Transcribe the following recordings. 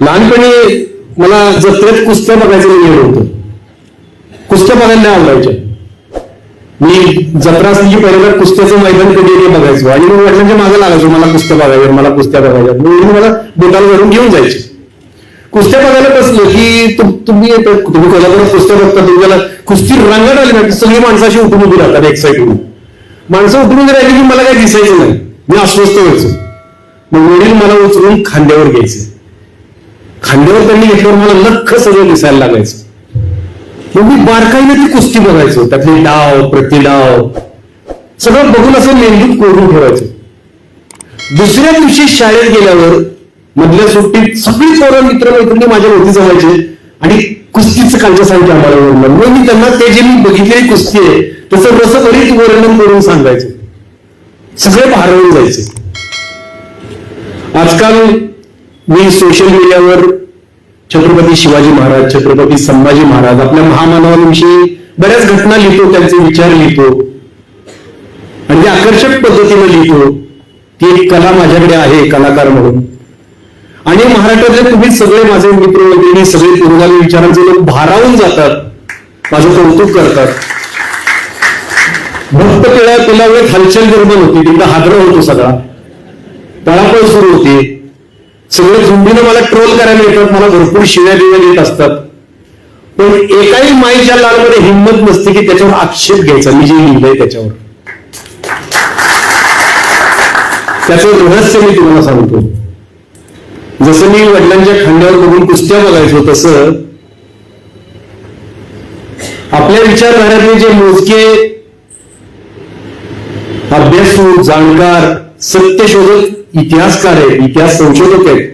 लहानपणी मला जत्रेत कुस्त्या बघायचं वेळ होतं. कुस्त्या बघायला नाही आवडायच्या. मी जत्रा असली की पहिल्यांदा कुस्त्याचं मैदान कधी बघायचो. आणि मग वडिलांच्या मागे लागायचो मला कुस्त्या बघायच्या मला कुस्त्या बघायच्या मग मला बोटाला घरून घेऊन जायचे. कुस्त्या बघायला बसलो की तुम- तुम्ही तुम्ही कोल्हापुरात कुस्त्या बघता तुम्हाला कुस्ती रंगात आली ना की सगळी माणसं अशी उठून उभी राहतात एक साईड माणसं उठून उभी राहिली की मला काही दिसायचं नाही. मी अस्वस्थ व्हायचो. मग वडील मला उचलून खांद्यावर घ्यायचे. खांद्यावर त्यांनी घेतल्यावर मला लख सगळं दिसायला लागायचं. मग मी बारकाईने ती कुस्ती बघायचो. त्यातले डाव प्रतिडाव सगळं बघून असं मेंदूत कोरून ठेवायचो. दुसऱ्या दिवशी शाळेत गेल्यावर मधल्या सुट्टीत सगळी पोरं मित्र मैत्रिणी माझ्या होती जमायचे आणि कुस्तीचं कालच्या सांगितलं आम्हाला वर्णन मग मी त्यांना ते जे मी बघितलेली कुस्ती आहे त्याचं रसभरीत वर्णन करून सांगायचं. सगळे भारवून जायचे. आजकाल मी सोशल मीडियावर छत्रपती शिवाजी महाराज छत्रपती संभाजी महाराज आपल्या महामानवांविषयी बऱ्याच घटना लिहितो त्यांचे विचार लिहितो. आणि ते आकर्षक पद्धतीने लिहितो ती एक कला माझ्याकडे आहे कलाकार म्हणून. आणि महाराष्ट्रातले तुम्ही सगळे माझे मित्र वगैरे सगळे पुरोगामी विचारांचे लोक भारावून जातात. माझं कौतुक करतात. भक्त पिळा तुला हलचल हालचाल निर्माण होती. तिथं हादरा होतो सगळा. तळापळ सुरू होती. सगळे झुंबीनं मला ट्रोल करायला येतात मला भरपूर शिव्या दिव्या देत असतात. पण एकाही माईच्या लालमध्ये हिंमत नसते की त्याच्यावर आक्षेप घ्यायचा. मी जे लिहिलंय त्याच्यावर. त्याचं रहस्य मी तुम्हाला सांगतो. जसं मी वडिलांच्या खांद्यावर बघून कुस्त्या बघायचो तसं आपल्या विचारधाऱ्यातले जे मोजके अभ्यासू जाणकार सत्यशोधक इतिहासकार आहेत इतिहास संशोधक आहेत.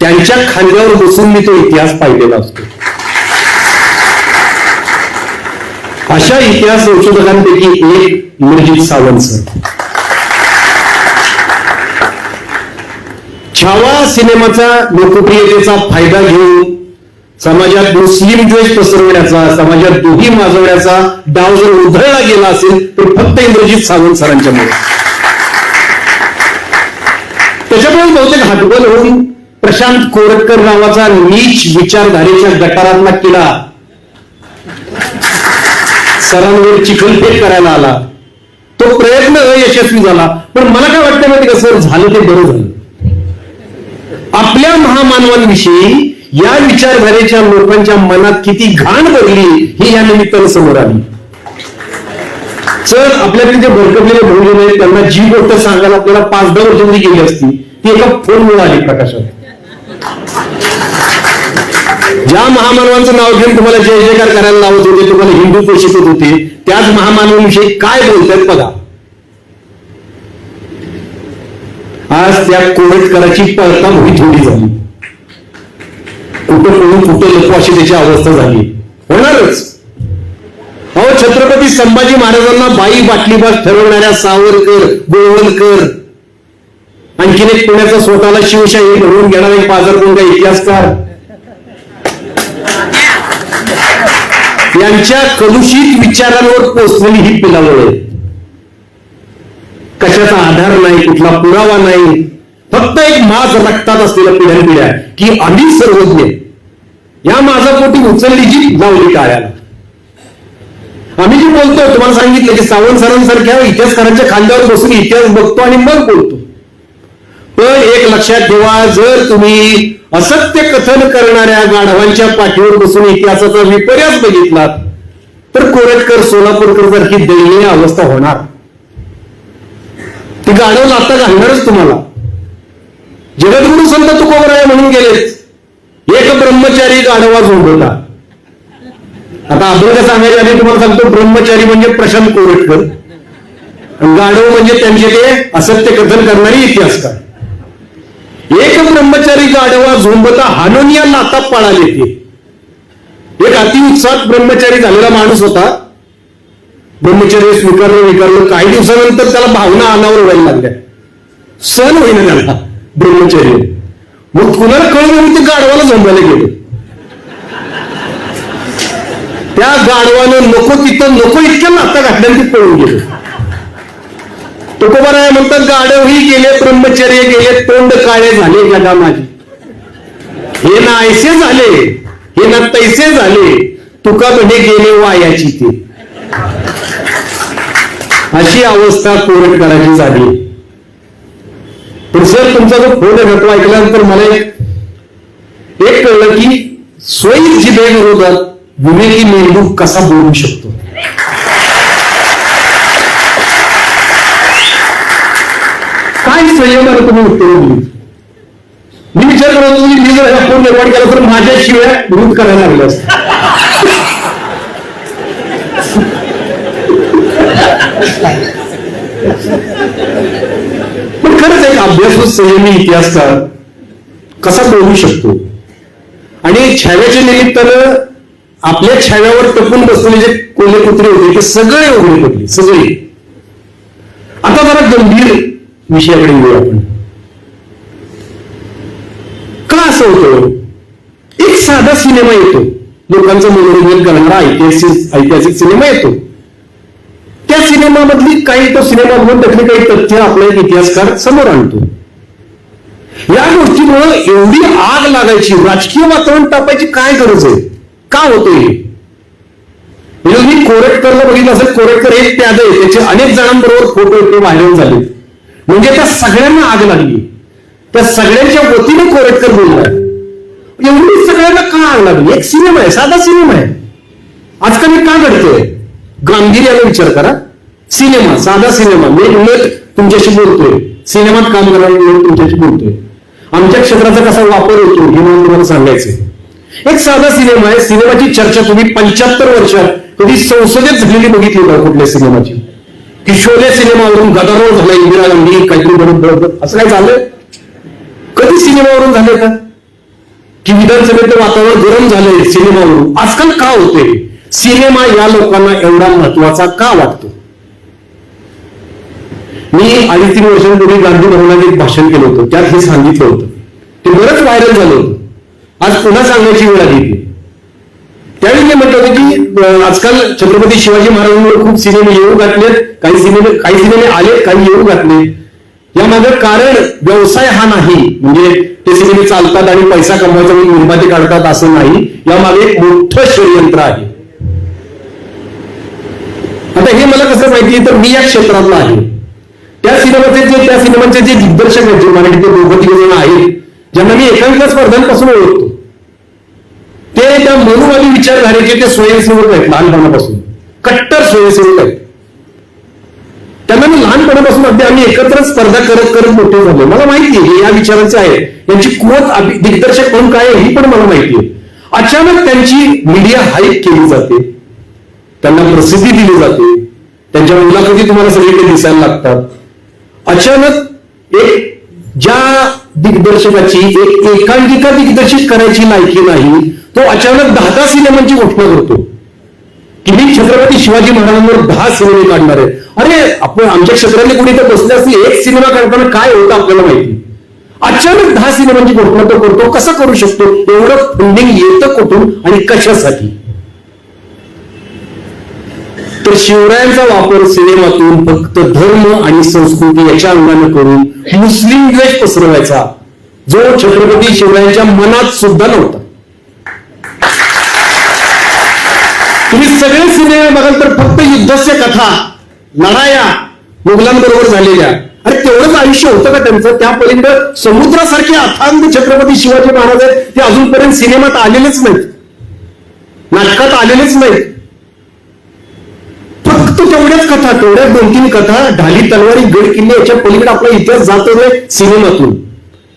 त्यांच्या खांद्यावर बसून मी तो इतिहास पाहिलेला असतो. अशा इतिहास संशोधकांपैकी एक मिरजित सावंत सर. छावा सिनेमाचा लोकप्रियतेचा फायदा घेऊन समाजात मुस्लिम द्वेष पसरवण्याचा समाजात दोघी माजवण्याचा डाव जर उधळला गेला असेल तर फक्त इंद्रजित सावंत सरांच्यामुळे त्याच्यामुळे बहुतेक हटबल होऊन प्रशांत कोरटकर नावाचा नीच विचारधारेच्या गटारातला किडा सरांवर चिखलफेक करायला आला. तो प्रयत्न अयशस्वी झाला. पण मला काय वाटतं माहिती का सर झालं ते बरं झालं. आपल्या महामानवांविषयी या विचारधारेच्या लोकांच्या मनात किती घाण भरली ही या निमित्तानं समोर आली. सर आपल्याकडे जे भरकटलेले भाऊ आहेत त्यांना जी गोष्ट सांगायला आपल्याला पाच दहा वर्षांनी गेली असती ती एका फोनमुळे आली प्रकाशात. ज्या महामानवांचं नाव घेऊन तुम्हाला जय जयकार करायला लावत होते तुम्हाला हिंदू पोषित होते त्याच महामानवांविषयी काय बोलतात बघा. आज त्या कोविडकराची पळता मोठी थोडी झाली. कुठं कोणी कुठं नको अशी त्याची अवस्था झाली. होणारच. अहो छत्रपती संभाजी महाराजांना बाई बाटलीबाज ठरवणाऱ्या सावरकर गोवलकर आणखीन एक पुण्याचा स्वतःला शिवशाही घडवून घेणारा एक बाजारगुंडा इतिहासकार. यांच्या कलुषित विचारांवर पोचलेली ही पिलावळ. कशाचा आधार नाही कुठला पुरावा नाही. फक्त एक माज रक्तात असलेल्या पिढ्या पिढ्या की आम्ही सर्वज्ञ. या माझा पोटी उचलली जी लावली टाळ्याला. आम्ही जे बोलतो तुम्हाला सांगितलं की सावंत सरांसारख्या इतिहासकारांच्या खांद्यावर बसून इतिहास बघतो आणि मग बोलतो. पण एक लक्षात ठेवा जर तुम्ही असत्य कथन करणाऱ्या गाढवांच्या पाठीवर बसून इतिहासाचा विपर्यास बघितलात तर कोरटकर सोलापूरकर सारखी दयनीय अवस्था होणार. ती गाढव आता घालणारच तुम्हाला. जगद्गुरु संत तुकोबराय म्हणून गेलेच एक ब्रह्मचारी गाढवा झोंबवला आता अभ्यास सांगायचे आधी तुम्हाला सांगतो ब्रह्मचारी म्हणजे प्रशांत कोरटकर. गाढव म्हणजे त्यांचे ते असत्य कथन करणारे इतिहासकार. एक ब्रह्मचारी गाढवा झोंबता हानोनिया नाताप पळाले ते. एक अतिउत्सात ब्रह्मचारी झालेला माणूस होता. ब्रह्मचर्य स्वीकारलं विकारलं काही दिवसानंतर त्याला भावना अनावर व्हायला लागल्या. सण होईना त्याला ब्रह्मचर्य मग कुणाला कळलं ते गाढवाला झोंबायला गेले. त्या गाढवानं नको तिथं नको इतक्या नाता घातल्या ते पळून गेले. तुकोबाराय म्हणतात गाढवही गेले ब्रह्मचर्य गेले तोंड काळे झाले जगा माझे. हे ना ऐसे झाले हे ना तैसे झाले तुका म्हणे गेले वायाची ते. अशी अवस्था कोरटकराची झाली. सर तुमचा जो फोन आहे ऐकल्यानंतर मला एक कळलं की स्वयं जिभेविरोधात विवेकी मेंदू कसा बोलू शकतो? काय संयमाने तुम्ही उत्तर दिली? मी विचार करत होतो की मी जर हा फोन निर्माण केला तर माझ्याशिवाय विरोध करायला लागले असते पण खरंच एक अभ्यासू संयमी इतिहासकार कसा बोलू शकतो? आणि छाव्याच्या निमित्तानं आपल्या छाव्यावर टपून बसलेले जे कोल्हे कुत्रे होते ते सगळे उघडे पडले सगळे. आता जरा गंभीर विषयाकडे येऊ आपण. का असं होतं? एक साधा सिनेमा येतो. लोकांचं मनोरंजन करणारा ऐतिहासिक ऐतिहासिक सिनेमा येतो. त्या सिनेमामधली काही तो सिनेमा म्हणून त्यातली काही तथ्य आपल्या इतिहासकार समोर आणतो. या गोष्टीमुळं एवढी आग लागायची राजकीय वातावरण तापायची काय गरज आहे? का होते म्हणजे मी कोरटकरला बघितलं असेल कोरटकर एक त्यादे आहे त्याचे अनेक जणांबरोबर फोटो ते व्हायरल झाले म्हणजे त्या सगळ्यांना आग लागली. त्या सगळ्यांच्या वतीने कोरटकर बोलला एवढी सगळ्यांना का आग लागली? एक सिनेमा आहे साधा सिनेमा आहे. आजकाल हे का घडतंय? गांभीर्याला विचार करा. सिनेमा साधा सिनेमा. मी उलट तुमच्याशी बोलतोय. सिनेमात काम करणारा उलट तुमच्याशी बोलतोय. आमच्या क्षेत्राचा कसा वापर होतो हे मला तुम्हाला सांगायचंय. एक साधा सिनेमा आहे. सिनेमाची चर्चा तुम्ही पंच्याहत्तर वर्षात कधी संसदेत झालेली बघितली का कुठल्या सिनेमाची? की शोले सिनेमावरून गदारोळ झाला इंदिरा गांधी काहीतरी बरोबर असं काय झालं कधी सिनेमावरून झालं का? की विधानसभेचं वातावरण गरम झालंय सिनेमावरून. आजकाल का होते सिनेमा या लोकांना एवढा महत्त्वाचा का वाटतो? मी अडीच तीन वर्षांपूर्वी गांधी भवनात एक भाषण केलं होतं. त्यात हे सांगितलं होतं. ते बरंच व्हायरल झालं होतं. आज पुन्हा सांगण्याची वेळ आली त्यावेळी मी म्हटलं होतं की आजकाल छत्रपती शिवाजी महाराजांवर खूप सिनेमे येऊ घातलेत. काही सिनेमे काही सिनेमे आलेत काही येऊ घातले यामागे कारण व्यवसाय हा नाही. म्हणजे ते सिनेमे चालतात आणि पैसा कमवायचा म्हणून निर्माते काढतात असं नाही. यामागे एक मोठं षडयंत्र आहे. आता हे मला कसं माहिती तर मी या क्षेत्रातला आहे. त्या सिनेमाचे जे त्या सिनेमाचे जे दिग्दर्शक आहेत जे मराठीचे दोघं तिघजण आहेत ज्यांना मी एकांकिका स्पर्धांपासून ओळखतो. ते त्या मनोवादी विचारधारेचे ते स्वयंसेवक आहेत लहानपणापासून. कट्टर स्वयंसेवक आहेत. त्यांना मी लहानपणापासून अगदी आम्ही एकत्र स्पर्धा करत करत मोठे झालो. मला माहिती आहे या विचारांचे आहे. यांची कुवत दिग्दर्शक म्हणून काय आहे ही पण मला माहिती आहे. अचानक त्यांची मीडिया हाईप केली जाते. त्यांना प्रसिद्धी दिली जाते. त्यांच्या मुलाखती तुम्हाला सगळीकडे दिसायला लागतात. अचानक एक ज्या दिग्दर्शकाची एक एकांकिका दिग्दर्शित करायची लायकी नाही तो अचानक दहा दहा सिनेमांची घोषणा करतो. की मी छत्रपती शिवाजी महाराजांवर दहा सिनेमे काढणार आहे. अरे आपण आमच्या क्षेत्रातले कोणी तर बसले असले एक सिनेमा काढताना काय होतं आपल्याला माहिती? अचानक दहा सिनेमांची घोषणा तो करतो. कसा करू शकतो? एवढं फंडिंग येतं कुठून आणि कशासाठी तर शिवरायांचा वापर सिनेमातून फक्त धर्म आणि संस्कृती याच्या अंगाने करून मुस्लिम द्वेष पसरवायचा जो छत्रपती शिवरायांच्या मनात सुद्धा नव्हता. तुम्ही सगळे सिनेमे बघाल तर फक्त युद्धाच्या कथा लढाया मुघलांबरोबर झालेल्या. अरे तेवढंच आयुष्य होतं का त्यांचं? त्या पलीकडे समुद्रासारखे अथांग छत्रपती शिवाजी महाराज आहेत ते अजूनपर्यंत सिनेमात आलेलेच नाहीत. नाटकात आलेलेच नाहीत. तेवढ्याच कथा तेवढ्या दोन तीन कथा ढाली तलवारी गड किल्ले याच्या पलीकडे आपला इतिहास जातो सिनेमातून.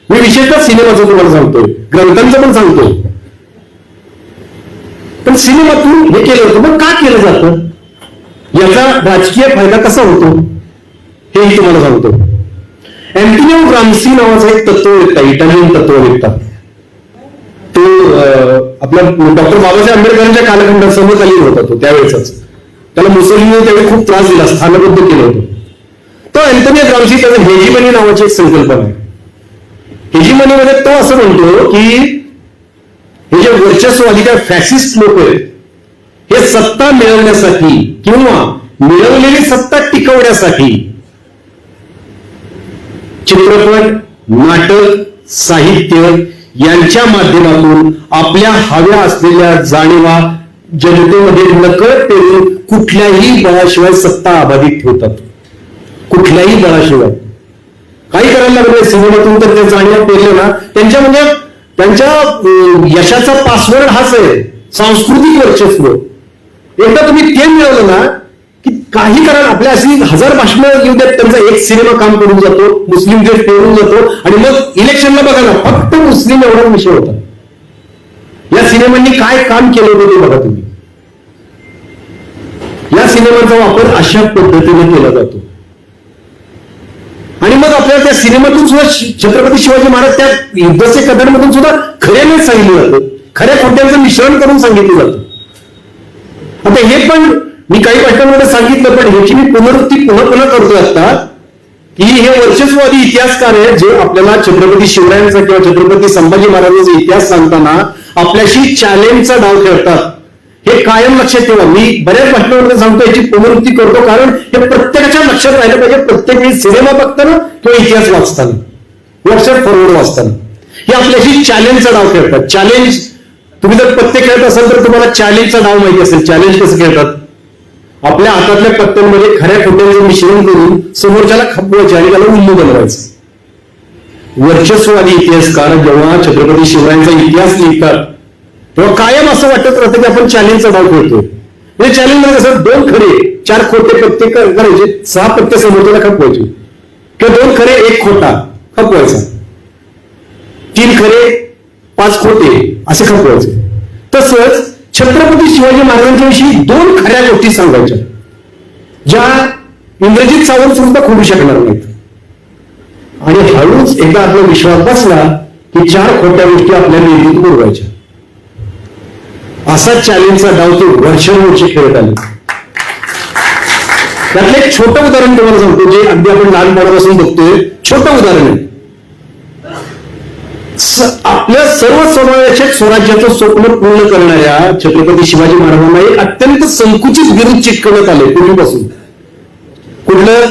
मी विशेषतः सिनेमाचं तुम्हाला सांगतोय. ग्रंथांचं पण सांगतोय. पण सिनेमातून हे केलं होतं. मग का केलं जातं? याचा राजकीय फायदा कसा होतो? हेही तुम्हाला सांगतो अँटिनिओ ग्रामसी नावाचा एक तत्ववेत्ता इटालियन तत्ववेत्ता तो आपला डॉक्टर बाबासाहेब आंबेडकरांच्या कालखंडात समोर आली होता तो त्यावेळेचाच त्याला मुसलिमने त्यावेळी खूप त्रास दिला स्थानबद्ध केलं होतं. तो अँटोनियो ग्रामशी त्याचं हेजिमनी नावाची एक संकल्पना आहे. हेजिमनीमध्ये तो असं म्हणतो की हे जे वर्चस्ववादी काय फॅसिस्ट लोक आहेत हे सत्ता मिळवण्यासाठी किंवा मिळवलेली सत्ता टिकवण्यासाठी चित्रपट नाटक साहित्य यांच्या माध्यमातून आपल्या हव्या असलेल्या जाणीवा जनतेमध्ये नकळत पेरून कुठल्याही बळाशिवाय सत्ता अबाधित ठेवतात. कुठल्याही बळाशिवाय काही करायला लागले सिनेमातून तर त्या जाण्या पेरले ना त्यांच्या म्हणजे त्यांच्या यशाचा पासवर्ड हाच आहे सांस्कृतिक वर्चस्व. एकदा तुम्ही ते मिळवलं ना की काही कारण आपल्या अशी हजार भाषणं येऊ देत त्यांचा एक सिनेमा काम करून जातो मुस्लिम देश पेरून जातो आणि मग इलेक्शनला बघा ना फक्त मुस्लिम एवढा विषय होता. या सिनेमांनी काय काम केलं होतं ते बघा तुम्ही. सिनेमाचा वापर अशा पद्धतीने केला जातो. आणि मग आपल्याला त्या सिनेमातून सुद्धा छत्रपती शिवाजी महाराज त्या युद्धाचे कथांमधून सुद्धा खऱ्याने सांगितलं जातं. खऱ्या खोट्यांचं मिश्रण करून सांगितलं जातं. आता हे पण मी काही प्रश्नांमध्ये सांगितलं पण ह्याची मी पुनरुक्ती पुन्हा पुन्हा करतो आता की हे वर्चस्ववादी इतिहासकार आहेत जे आपल्याला छत्रपती शिवरायांचा किंवा छत्रपती संभाजी महाराजांचा इतिहास सांगताना आपल्याशी चॅलेंजचा डाव खेळतात. हे कायम लक्षात ठेवा. मी बऱ्याच भाषणांमध्ये सांगतो याची पुनरुक्ती करतो. कारण हे प्रत्येकाच्या लक्षात राहिलं पाहिजे. प्रत्येक वेळी सिनेमा बघताना किंवा इतिहास वाचताना व्हॉट्सअप फॉरवर्ड वाचताना. हे आपल्याशी चॅलेंजचा नाव खेळतात. चॅलेंज तुम्ही जर पत्ते खेळत असाल तर तुम्हाला चॅलेंजचा नाव माहिती असेल. चॅलेंज कसं खेळतात? आपल्या हातातल्या पत्त्यांमध्ये खऱ्या खोट्यांचं मिश्रण करून समोरच्याला खपवायचे आणि त्याला उल्लू बनवायचं. वर्चस्ववादी इतिहासकार जेव्हा छत्रपती शिवरायांचा इतिहास लिहितात तेव्हा कायम असं वाटत राहतं की आपण चॅलेंजचा डाव खेळतोय म्हणजे चॅलेंज म्हणजे कसं दोन खरे चार खोटे पत्ते करायचे सहा पत्ते समोरच्याला खपवायचे. किंवा दोन खरे एक खोटा खपवायचा. तीन खरे पाच खोटे असे खपवायचे. तसंच छत्रपती शिवाजी महाराजांच्या विषयी दोन खऱ्या गोष्टी सांगायच्या ज्या इंग्रजीत सावरून सुद्धा खोडू शकणार नाहीत. आणि हळूच एकदा आपला विश्वास बसला की चार खोट्या गोष्टी आपल्या मेंदूत पुरवायच्या असा चॅलेंजचा डाव तो वर्षानुवर्षे खेळत आले. त्यातलं एक छोटं उदाहरण तुम्हाला सांगतो जे अगदी आपण लहानपणापासून बघतोय. छोटं उदाहरण आहे. आपल्या सर्व समावेशक स्वराज्याचं स्वप्न पूर्ण करणाऱ्या छत्रपती शिवाजी महाराजांना एक अत्यंत संकुचित विरुद्ध चिटकवण्यात आले पूर्वीपासून. कुठलं?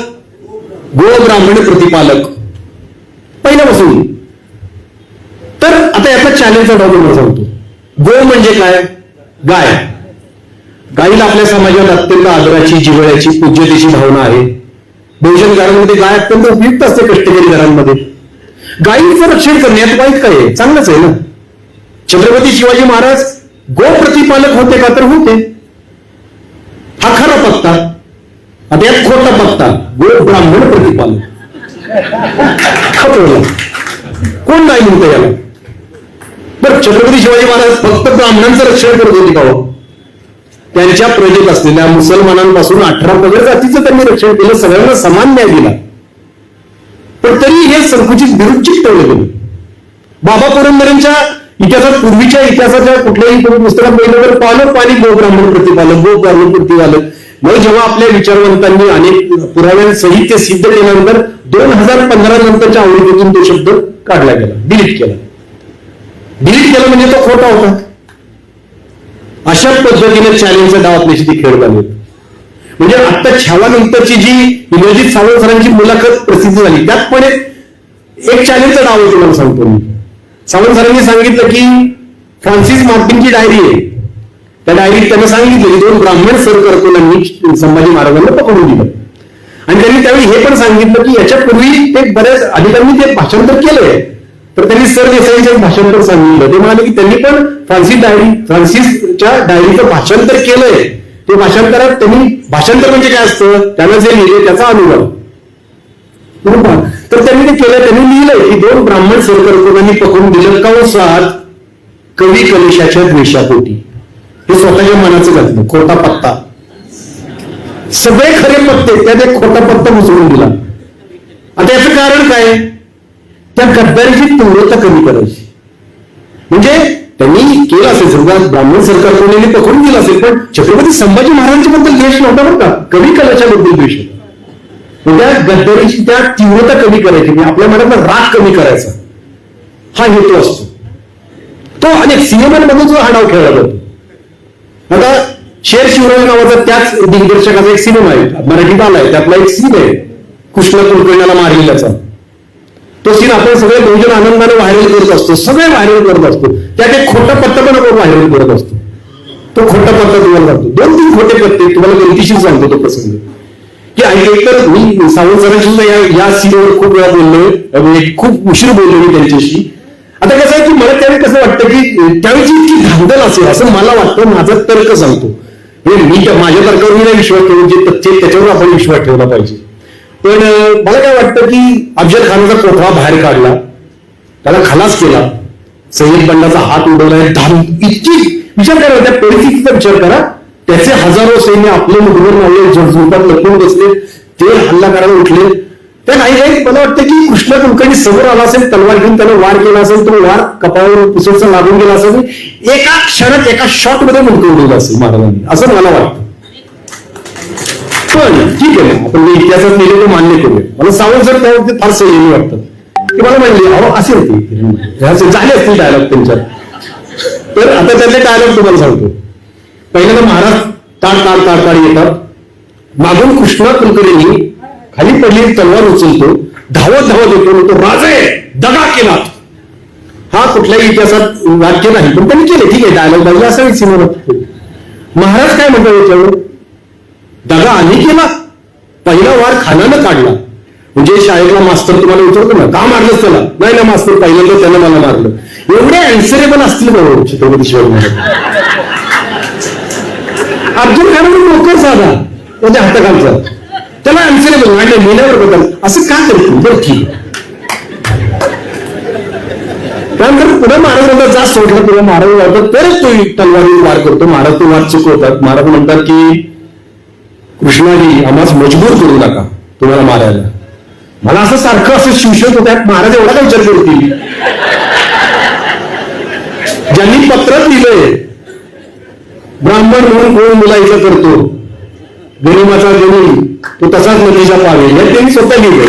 गो ब्राह्मण प्रतिपालक. पहिल्यापासून. तर आता याचा चॅलेंजचा डाव तुम्हाला सांगतो. गो म्हणजे काय? गाय. गायीला आपल्या समाजात अत्यंत आदराची जिवळ्याची पूज्यतेची भावना आहे. बहुजन घरांमध्ये गाय अत्यंत उपयुक्त असते कष्टकरी घरांमध्ये. गायीचं रक्षण करण्यात वाईट काय आहे? चांगलंच आहे ना? छत्रपती शिवाजी महाराज गो प्रतिपालक होते का तर होते. हा खरा पत्ता आता यात खोटा पत्ता गो ब्राह्मण प्रतिपालक. खपवला. कोण नाही म्हणतो याला? छत्रपती शिवाजी महाराज फक्त ब्राह्मणांचं रक्षण करत होते का हो? त्यांच्या प्रजेत असलेल्या मुसलमानांपासून अठरा पगड जातीचं त्यांनी रक्षण केलं सगळ्यांना समान न्याय दिला. पण तरी हे संकुचित विरुद्ध ठेवलं गेलं. बाबा पुरंदरेंच्या इतिहासात पूर्वीच्या इतिहासाच्या कुठल्याही पुस्तकात बघितलं तर पालक पाणी गो ब्राह्मण प्रतिपालक गो ब्राह्मण प्रतिपालक. मग जेव्हा आपल्या विचारवंतांनी अनेक पुराव्या साहित्य सिद्ध केल्यानंतर दोन हजार पंधरा नंतरच्या आवृत्तीतून तो शब्द काढला गेला डिलीट केला. डिलीट केलं म्हणजे तो खोटा होता. अशा पद्धतीने चॅलेंजचा डाव आपल्याशी ती खेळ झाले म्हणजे आता छावानंतरची जी इंग्रजीत सावंत सरांची मुलाखत प्रसिद्ध झाली त्यात पण एक एक नाव डाव आहे सांगतो मी. सावंत सरांनी सांगितलं की फ्रान्सिस मार्टिनची डायरी आहे. त्या डायरीत त्यांना सांगितलं की दोन ब्राह्मण सरकारकुलांनी संभाजी महाराजांना पकडून दिलं. आणि त्यांनी त्यावेळी हे पण सांगितलं की याच्यापूर्वी ते बऱ्याच अधिकाऱ्यांनी ते भाषांतर केलंय. तर त्यांनी सर भाषांतर सांगितलं. ते म्हणाले की त्यांनी पण फ्रान्सिस डायरी फ्रान्सिसच्या डायरीचं भाषांतर केलंय. ते भाषांतरात त्यांनी भाषांतर म्हणजे काय असतं? त्यांना जे लिहिले त्याचा अनुभव. बरोबर? तर त्यांनी ते केलं त्यांनी लिहिलंय की दोन ब्राह्मण सरकारकुलांनी पकडून दिलं कंसात कवी कलेशाच्या द्वेषापोटी. हे स्वतःच्या मनाचं घातलं खोटा पत्ता. सगळे खरे पत्ते त्यात एक खोटा पत्ता मुसळून दिला. आता याचं कारण काय? त्या गद्दारीची तीव्रता कमी करायची. म्हणजे त्यांनी केलं असेल समजा ब्राह्मण सरकार कोणी पकडून दिलं असेल पण छत्रपती संभाजी महाराजांच्या बद्दल द्वेष नव्हता बरं का? कवी कलाच्या बद्दल द्वेष होता. त्या गद्दारीची त्या तीव्रता कमी करायची म्हणजे आपल्या मनातला राग कमी करायचा. हा हेतू असतो. तो अनेक सिनेमांमधून जो हा डाव खेळला जातो. आता शेर शिवराय नावाचा त्याच दिग्दर्शकाचा एक सिनेमा आहे मराठीत आलाय त्यातला एक सीन आहे. कृष्ण कुलकर्णाला मारलेल्याचा. तो सीन आपण सगळे बहुजन आनंदाने व्हायरल करत असतो. सगळे व्हायरल करत असतो. त्यात एक खोटा पत्ता पण आपण व्हायरल करत असतो. तो खोटा पत्ता तुम्हाला जातो दोन तीन खोटे पत्ते तुम्हाला गमतीशीर सांगतो तो प्रसंग. की ऐक तर मी सावंत सरांशी या या सीनवर खूप वेळा बोललोय. म्हणजे खूप उशीर बोललो मी त्यांच्याशी. आता कसं आहे की मला त्यावेळी कसं वाटतं की त्यावेळी इतकी धांदल असेल असं मला वाटतं माझा तर्क सांगतो. म्हणजे मी माझ्या तर्कावर मी नाही विश्वास ठेवून जे तथ्य त्याच्यावर आपण विश्वास ठेवला पाहिजे. पण मला काय वाटतं की अफजल खानाचा कोठवा बाहेर काढला त्याला खलास केला सय्यद बंडाचा हात उडवला धाम इतकी विचार करा त्या परिस्थितीचा विचार करा. त्याचे हजारो सैन्य आपले मुठभर मावले झुडझुडपात लपून बसले ते हल्ला करायला उठले. त्या नाही काही मला वाटतं की कृष्ण कुलकर्णी समोर आला असेल तलवार घेऊन त्याने वार केला असेल तो वार कपाळावर पुसटचा लागून गेला असेल एका क्षणात एका शॉटमध्ये मुंडकं असेल महाराजांनी असं मला वाटतं. पण ठीक आहे आपण मी इतिहासात लिहिले ते मान्य करूया. मला सावंत सर त्या बाबतीत फार संयमी वाटतं. की मला म्हणले अहो असे होते. झाले असतील डायलॉग त्यांच्यात. तर आता त्यातले डायलॉग तुम्हाला सांगतो. पहिल्यांदा महाराज ताड ताड ताड ताड येतात. मागून कृष्णा कुलकर्णी खाली पडलेली तलवार उचलतो. धावत धावत येतो म्हणतो राजे दगा केला. हा कुठल्याही इतिहासात वाक्य नाही पण त्यांनी केले. ठीक आहे डायलॉग बाजूला असावी सिनेमा महाराज काय म्हणतात याच्यावर? दगा आम्ही केला. पहिला वार खानानं काढला. म्हणजे शाळेतला मास्तर तुम्हाला विचारतो ना का मारलं त्याला? नाही ना मास्तर पहिल्यांदा त्यानं मला मारलं. एवढे अँसरेबल असतील बरोबर छत्रपती शिवाजी महाराज. अर्जुन खानावर नोकर साधा. त्याच्या हाताखालचा त्याला अँसरेबल नाही मेल्यावर बदल. असं का करतो? बरं ठीक त्यानंतर पुढे महाराज म्हणतात जा सोडलं पुढे महाराज वाटतात तरच तो तलवारी वार करतो. महाराज तो वार चुकवतात. महाराज म्हणतात की कृष्णाजी आम्हाला मजबूर करू नका तुम्हाला मारायला. मला असं सारखं असं शिवशत होत्यात महाराज एवढा काय विचार करतील? ज्यांनी पत्रच लिहिलंय ब्राह्मण म्हणून कोण मुलायचं करतो? गनिमाचा गणी तो तसाच नदीच्या पावे हे त्यांनी स्वतः लिहिलंय.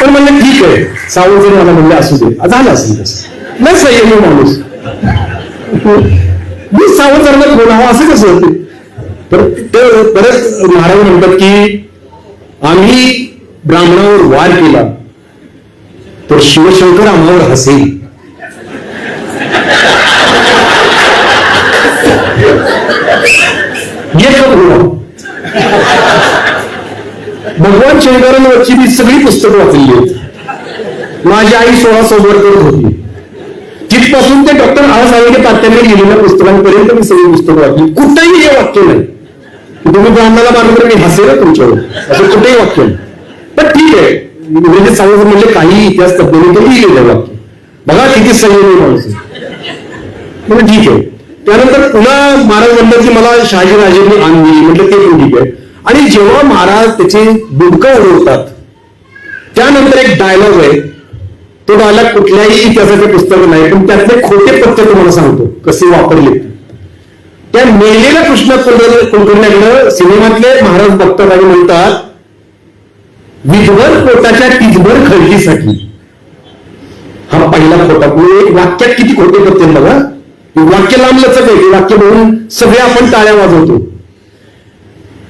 पण म्हणलं ठीक आहे सावंत जरी मला म्हणलं असू दे. झालं असेल तसं. नाही संयमी माणूस. मी सावंत जरा बोलावं असं कसं होते? तर ते परत महाराज म्हणतात की आम्ही ब्राह्मणावर वार केला तर शिवशंकर आम्हावर हसेल. भगवान शंकरांवरची मी सगळी पुस्तकं वाचली आहेत. माझी आई सोळा सोबत करत होती. तिथपासून ते डॉक्टर आळसाहेब तात्याने लिहिलेल्या पुस्तकांपर्यंत मी सगळी पुस्तकं वाचली. कुठेही हे वाक्य नाही. तुम्ही ब्राह्मणाला मारलं तर मी हसेल तुमच्यावर. असं कुठेही वाक्य पण ठीक आहे. म्हणजे सांगायचं म्हणजे काही इतिहास तज्ञांनी ते लिहिलेलं वाक्य. बघा किती संयमी माणूस म्हणजे ठीक आहे. त्यानंतर पुन्हा महाराज म्हणतात की मला शहाजीराजेंनी आणली म्हटलं ते पण ठीक आहे. आणि जेव्हा महाराज त्याचे बुडकं उडवतात त्यानंतर एक डायलॉग आहे. तो डायलॉग कुठल्याही इतिहासाचे पुस्तक नाही पण त्यातले खोटे पत्ते तुम्हाला सांगतो. कसे वापरले त्या मेलेल्या कृष्ण कुलकर्ण्याकडे सिनेमातले महाराज बघतात आणि म्हणतात विधवर पोटाच्या तिजभर खळगीसाठी हा पहिला खोटा. म्हणजे एक वाक्यात किती खोटे करते बघा. वाक्य लांब लचक आहे वाक्य बघून सगळे आपण टाळ्या वाजवतो.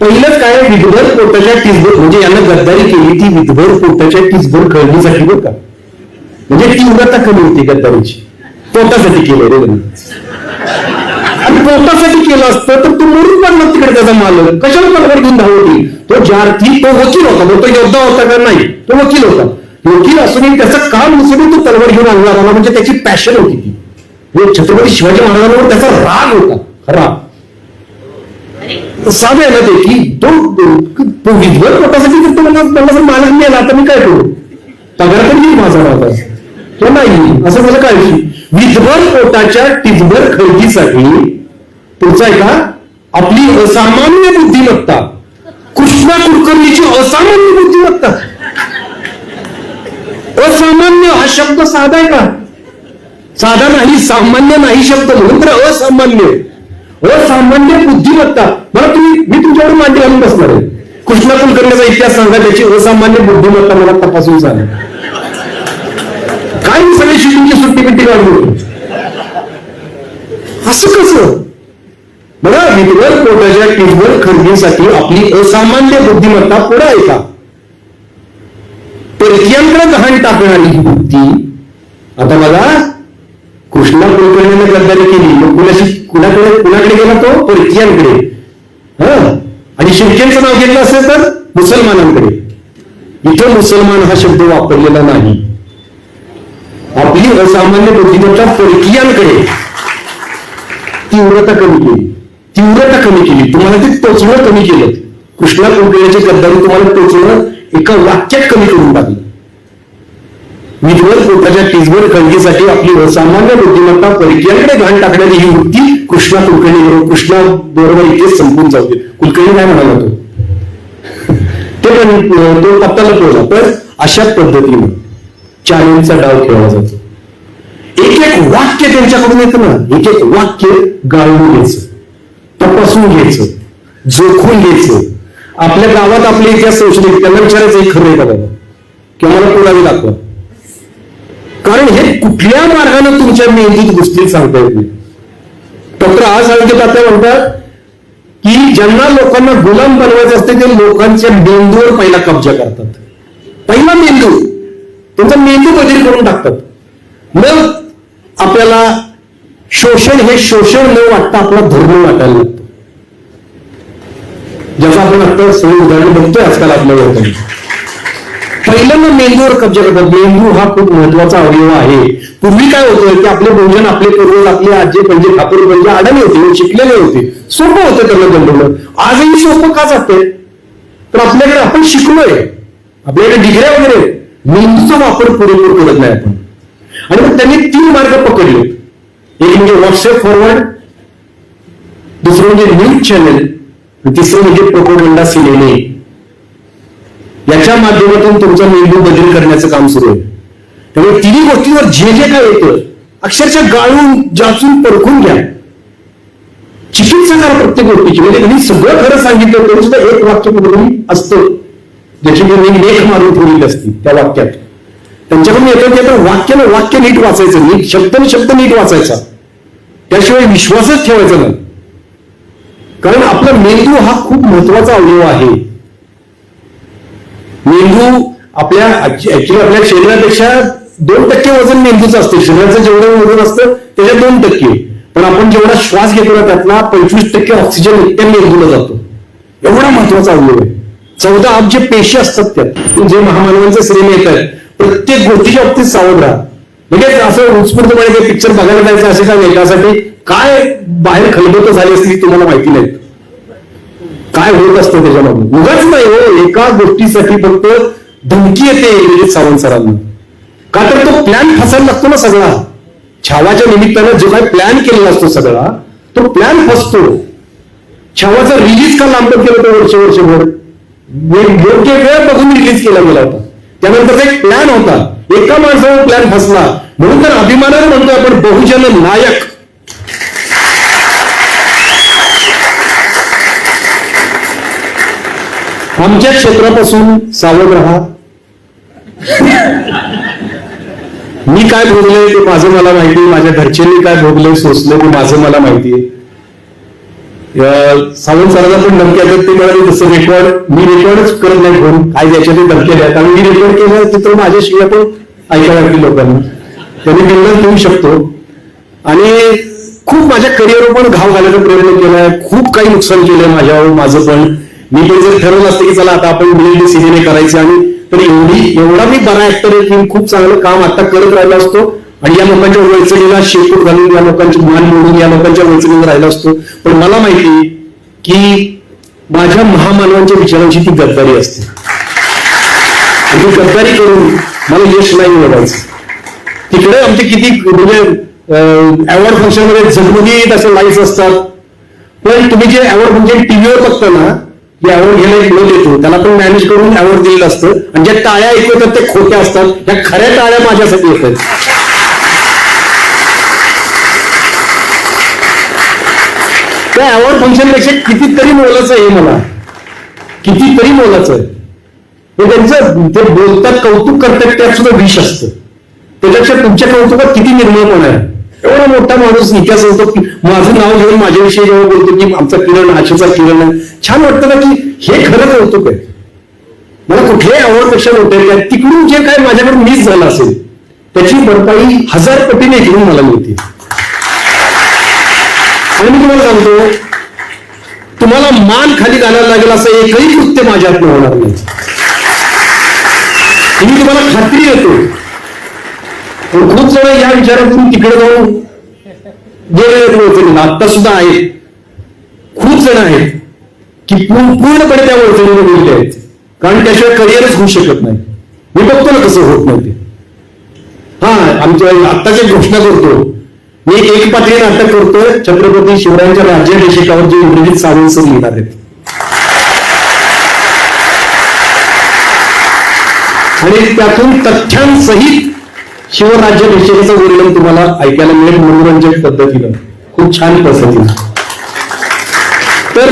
पहिलंच काय? विधभर पोटाच्या टिचभर म्हणजे यांना गद्दारी केली ती विधभर पोटाच्या टिचभर खळगीसाठी बरं का? म्हणजे तीव्रता कमी होती गद्दारीची. पोटासाठी केलं रे आणि पोटासाठी केलं असतं तर तो मरून पडला तिकडे त्याचा मालक. कशाला तलवार घेऊन धावती? तो ज्यार्थी तो वकील होता. मग तो योद्धा होता का नाही? तो वकील होता. वकील असूनही त्याचं काम नसून तो तलवार घेऊन आणला आला म्हणजे त्याची पॅशन होती ती. म्हणजे छत्रपती शिवाजी महाराजांवर त्याचा राग होता. खरा. साधं ना ते की तो विधवर पोटासाठी मला मालक मिळाला तर मी काय करू? पगार पण येईल माझा माझा तो नाही. असं मला काळजी. विधवर पोटाच्या टिचभर खळगीसाठी पुढचा आहे का आपली असामान्य बुद्धिमत्ता कृष्णा कुलकर्णीची असामान्य बुद्धिमत्ता. असामान्य हा शब्द साधा आहे का? साधा नाही सामान्य नाही शब्द म्हणून तर असामान्य. असामान्य बुद्धिमत्ता. मला तुम्ही मी तुमच्यावर मांडी घालून बसणार आहे. कृष्णा कुलकर्णीचा इतिहास सांगा त्याची असामान्य बुद्धिमत्ता मला तपासून झाली काय मी सगळी सुट्टी पिट्टी काढून असं कसं? बघा पोटाच्या टिचभर खरेदीसाठी आपली असामान्य बुद्धिमत्ता पुढे ऐका का? तर परकीयांकडे घाण टाकणारी ही वृत्ती आता बघा कृष्णा कुलकर्णीने गद्दारी केली. मग कुणाशी कुणाकडे कुणाकडे गेला तो? परकीयांकडे. हा? आणि शिर्केचं नाव घेतलं असेल तर? मुसलमानांकडे. इथं मुसलमान हा शब्द वापरलेला नाही. आपली असामान्य बुद्धिमत्ता परकीयांकडे. तीव्रता कमी केली. तीव्रता कमी केली. तुम्हाला ते टोचणं कमी केलं. कृष्णा कुलकर्णीची गद्दारी तुम्हाला टोचणं एका वाक्यात कमी करून टाकलं. विधवर पोटाच्या टीजवर खळगीसाठी आपली असामान्य बुद्धिमत्ता परकीयांकडे घाण टाकणारी ही वृत्ती कृष्णा कुलकर्णी बरोबर कृष्णा बरोबर इथेच संपून जाऊ कुलकर्णी काय म्हणाला तो? ते पण तो पत्ता लपवला पण अशाच पद्धतीने चॅलेंजचा डाव खेळला जातो. एक एक वाक्य त्यांच्याकडून येतं ना. एक एक वाक्य गाळून यायचं तपासून घ्यायचं जोखून घ्यायचं. आपल्या गावात आपले इतिहास संशोधित त्यांना विचारायचं हे खरं आहे का बाबा? किंवा मला पुरावे दाखवा? कारण हे कुठल्या मार्गाने तुमच्या मेंदूत गोष्टी सांगता येत नाही. डॉक्टर आज सांगते आता म्हणतात की ज्यांना लोकांना गुलाम बनवायचं असते ते लोकांच्या मेंदूवर पहिला कब्जा करतात. पहिला मेंदू त्यांचा मेंदू बदल करून टाकतात. मग आपल्याला शोषण हे शोषण न वाटता आपला धर्म वाटायला लागतो. ज्याचं आपण आता सगळे उदाहरण बघतोय आजकाल आपल्या पहिलं पहिल्यांदा मेंदूवर कब्जा करतात. मेंदू हा खूप महत्त्वाचा अवयव आहे. पूर्वी काय होतं की आपले भोजन आपले पूर्वज आपले आजी म्हणजे ठाकूर म्हणजे आडले होते शिकलेले होते. सोपं होतं त्यांना जन्मलं आजही सोपं का जाते? तर आपल्याकडे आपण शिकलोय. आपल्याकडे डिग्र्या वगैरे मेंदूचा वापर पुरेपूर करत नाही आपण. आणि मग त्यांनी तीन मार्ग पकडले. एक म्हणजे व्हॉट्सअप फॉरवर्ड दुसरं म्हणजे न्यूज चॅनल तिसरं म्हणजे प्रोपोगंडा सिनेमे याच्या माध्यमातून तुमचा मेंदू बदल करण्याचं काम सुरू आहे. त्यामुळे तिन्ही गोष्टींवर जे जे काय येतं अक्षरशः गाळून जाचून परखून घ्या. चिकित्सा करा प्रत्येक गोष्टीची म्हणजे मी सगळं खरं सांगितलं तरी सुद्धा एक वाक्य कुठेतरी असतं. ज्याची मी लेख मारून ठेवलेली असती त्या वाक्यात. त्यांच्याकडून येतं ते तर वाक्य ना वाक्य नीट वाचायचं नीट शब्द ना शब्द नीट वाचायचा. त्याशिवाय विश्वासच ठेवायचा नाही. कारण आपला मेंदू हा खूप महत्त्वाचा अवयव आहे. मेंदू आपल्या ऍक्च्युली आपल्या शरीरापेक्षा दोन टक्के वजन मेंदूचं असते. शरीराचं जेवढं वजन असतं त्याच्या दोन टक्के. पण आपण जेवढा श्वास घेतो ना त्यातला पंचवीस टक्के ऑक्सिजन त्या मेंदूला जातो. एवढा महत्त्वाचा अवयव आहे. चौदा अब्ज पेशी असतात त्यात जे महामानवांचे श्रेणी येत आहेत प्रत्येक गोष्टीच्या बाबतीत सावध राहा. म्हणजे असं उत्स्फूर्तपणे ते पिक्चर बघायला जायचं असे काय नाही काय बाहेर खलबत झाली असती तुम्हाला माहिती नाही. काय होत असतं त्याच्यामध्ये उगाच नाही हो एका गोष्टीसाठी फक्त धमकी येते विजय सावंत सरांना. का तर तो प्लॅन फसायला लागतो ना सगळा. छावाच्या निमित्तानं जो काही प्लॅन केलेला असतो सगळा तो प्लॅन फसतो. छावाचा रिलीज का लांबत केलं होतं वर्ष वर्षभर? योग्य वेळ बघून रिलीज केला गेला होता. त्यानंतर एक प्लॅन होता. एका माणसावर प्लॅन फसला. म्हणून तर अभिमानाने म्हणतो आपण बहुजन नायक. आमच्या क्षेत्रापासून सावध राहा. मी काय भोगले ते माझं मला माहिती माझ्या घरच्यांनी काय भोगले सोसले ते माझं मला माहिती सावंत सरांना पण धमक्या देत ते म्हणाले तसं रेकॉर्ड मी रेकॉर्डच करत नाही फोन काय द्यायच्या ते धमक्या द्या कारण मी रेकॉर्ड केलं चित्र माझ्याशिवाय पण ऐकायला लागतील लोकांना. त्यांनी निर्णय देऊ शकतो. आणि खूप माझ्या करिअरवर पण घाव घालायचा प्रयत्न केलाय. खूप काही नुकसान केलंय माझ्यावर माझं पण. मी पण जर ठरवलं असतं की चला आता आपण मिळेल सिनेमे करायचे आणि तर एवढी एवढा मी बरा ऍक्टर आहे की खूप चांगलं काम आता करत राहिलो असतो. आणि या लोकांच्या वैचणीला शेपूट घालून या लोकांची मान मोडून या लोकांच्या वैचणीला राहिला असतो. पण मला माहिती की माझ्या महामानवांच्या विचारांची ती गद्दारी असते. आणि ती गद्दारी करून मला यश नाही मिळवायचं. तिकडे आमचे किती म्हणजे अवॉर्ड फंक्शनमध्ये झगमगीत असे लाईट्स असतात. पण तुम्ही जे अवॉर्ड फंक्शन टीव्हीवर बघता ना जे अवॉर्ड घ्यायला एक लोक येतो. त्याला पण मॅनेज करून अवॉर्ड दिलेलं असतं. आणि ज्या टाळ्या ऐकवतात ते खोट्या असतात. त्या खऱ्या टाळ्या माझ्यासाठी येतात. त्या अवॉर्ड फंक्शनपेक्षा कितीतरी मोलाचं आहे मला कितीतरी मोलाचं आहे. हे त्यांचं ते बोलतात कौतुक करतात त्यात सुद्धा विष असतं. त्याच्यापेक्षा तुमच्या कौतुकात किती निर्मळपण आहे? एवढा मोठा माणूस इतिहास होतो की माझं नाव घेऊन माझ्याविषयी जेव्हा बोलतो की आमचा किरण आशेचा किरण आहे. छान वाटतं ना की हे खरं कौतुक आहे. मला कुठल्याही आवडपेक्षा मोठे काय तिकडून जे काय माझ्याकडून मिस झालं असेल त्याची भरपाई हजार पटीने घेऊन मला मिळते. आणि मी तुम्हाला सांगतो तुम्हाला मान खाली घालायला लागेल असं एकही कृत्य माझ्या हातून होणार नाही. मी तुम्हाला खात्री देतो पण खूप जण या विचारातून तिकडे जाऊन गेले वळचणीला आत्ता सुद्धा आहेत. खूप जण आहेत की पूर्णपणे त्या वळचणीने गेले आहेत. कारण त्याशिवाय करिअरच होऊ शकत नाही. मी बघतो ना कसं होत नाही ते. हा आमच्या आत्ताच घोषणा करतो. मी एक पात्री नाटक करतोय. छत्रपती शिवरायांच्या राज्याभिषेकावर जे इंग्रजीत सावंत लिहिणार आहेत आणि त्यातून तथ्यांसहित शिवराज्याभिषेकाचं वर्णन तुम्हाला ऐकायला मिळेल मनोरंजक पद्धतीनं. खूप छान पद्धतीनं. तर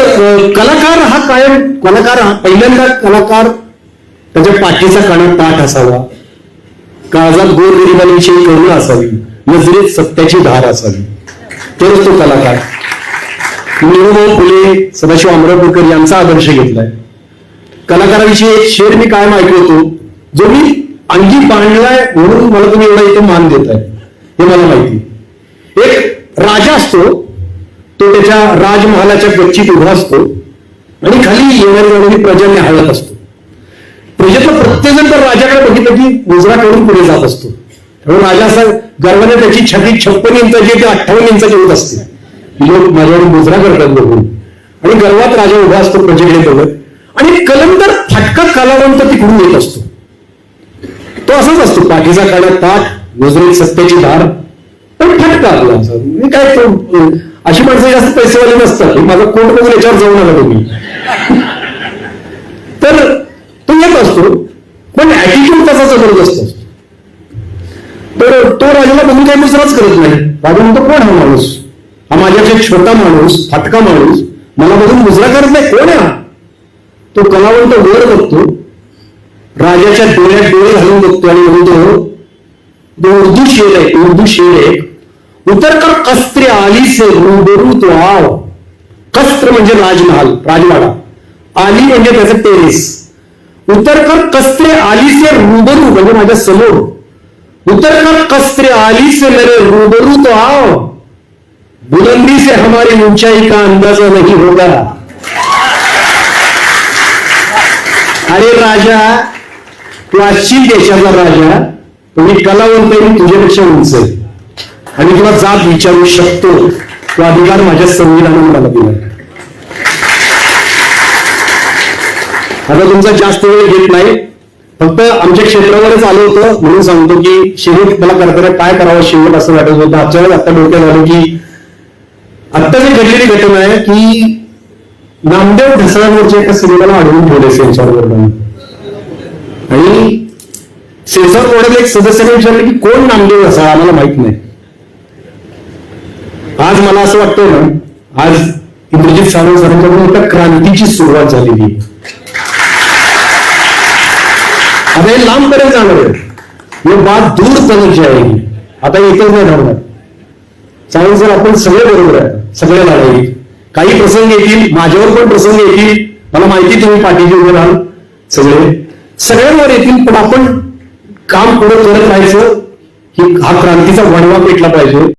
कलाकार हा कायम कलाकार हा पहिल्यांदा कलाकार त्याच्या पाठीचा कानात ताट असावा. काळजात गोर गरिबांविषयी करुणा असावी. नजरेत सत्याची धार असावी. तरच तो कलाकार. निरुभाऊ फुले सदाशिव आमरापूरकर यांचा आदर्श घेतलाय. कलाकाराविषयी एक शेर मी कायम ऐकवतो. होतो जो मी अंगी बांधलाय म्हणून मला तुम्ही एवढा इथे मान देताय. हे मला माहिती एक राजा असतो. तो त्याच्या राजमहालाच्या गच्चीत उभा असतो. आणि खाली येणारी जाणारी प्रजांनी हळत असतो. प्रजेतला प्रत्येक जण तर राजाकडे बघितलं की मुजरा करून पुढे जात असतो. त्यामुळे राजा असा गर्वाने त्याची छाती छप्पन इंचाची ते अठ्ठावन्न इंचाची होत असते. लोक माझ्यावर मुजरा करतात बघून. आणि गर्वात राजा उभा असतो प्रजेकडे बघत. आणि कलंदर फाटकत कालावंत तिकडून येत असतो. तो असाच असतो पाठीचा काळात ताट नजरेत सत्याची धार. पण फटका आपला काय अशी माणसं जास्त पैसेवाली नसतात. माझा कोट बघून याच्यावर जाऊन आला तुम्ही तर तो येत असतो. पण ऍटिट्यूड तसाच जबरदस्त असतो. तर तो राजाला बघून काही दुसराच करत नाही. राजा म्हणतो कोण हा माणूस? हा माझ्यापेक्षा छोटा माणूस फाटका माणूस मला बघून मुजरा करत नाही. कोण हा? तो कलावंत वर बघतो. राजाच्या डोळ्यात डोळे घालून बघतो आणि म्हणतो उर्दू शेर आहे उर्दू शेर आहे. उतर कर आली से रूबरू तो आव कस्त्र म्हणजे राजमहाल राजवाडा. आली म्हणजे त्याचं टेरेस. उतर कर कस्त्रे आली से रूबरू म्हणजे माझ्यासमोर. उतर कर कस्त्र आली से मेरे रूबरू तो आओ। बुलंदी से हमारी ऊंचाई का अंदाजा नहीं होगा। अरे राजा तू असशील देशाचा राजा तुम्ही कलावंत आहे, मी तुझ्यापेक्षा उंच आहे. आणि तुला जात विचारू शकतो. तो अधिकार माझ्या संविधानाने मला दिला. आता तुमचा जास्त वेळ घेत नाही. फक्त आमच्या क्षेत्रावरच आलो होतं म्हणून सांगतो की शेवट मला करताना काय करावं शेवट असं वाटत होतं. आजच्या वेळेस आता डोक्यात आलो की आत्ता जी घडलेली घटना आहे की नामदेव ढसाळवरच्या एका सिनेमाला अडवून ठेवले सेन्सॉरवर आणि सेन्सॉर बोर्डाला एक सदस्याने विचारलं की कोण नामदेव ढसाळ? आम्हाला माहीत नाही. आज मला असं वाटतं ना आज इंद्रजित सावंत सरांच्याकडून एका क्रांतीची सुरुवात झालेली आहे. आता हे लांबपर्यंत जाणार आहे. हे बात दूर तक आहे. आता एकच नाही राहणार सावंत जर आपण सगळे बरोबर आहे. सगळे लढाई काही प्रसंग येतील माझ्यावर पण प्रसंग येतील. मला माहिती तुम्ही पाठीशी उभे राहाल. सगळे. सगळ्यांवर येतील पण आपण काम पुढे करत राहायचं. की हा क्रांतीचा वणवा पेटला पाहिजे.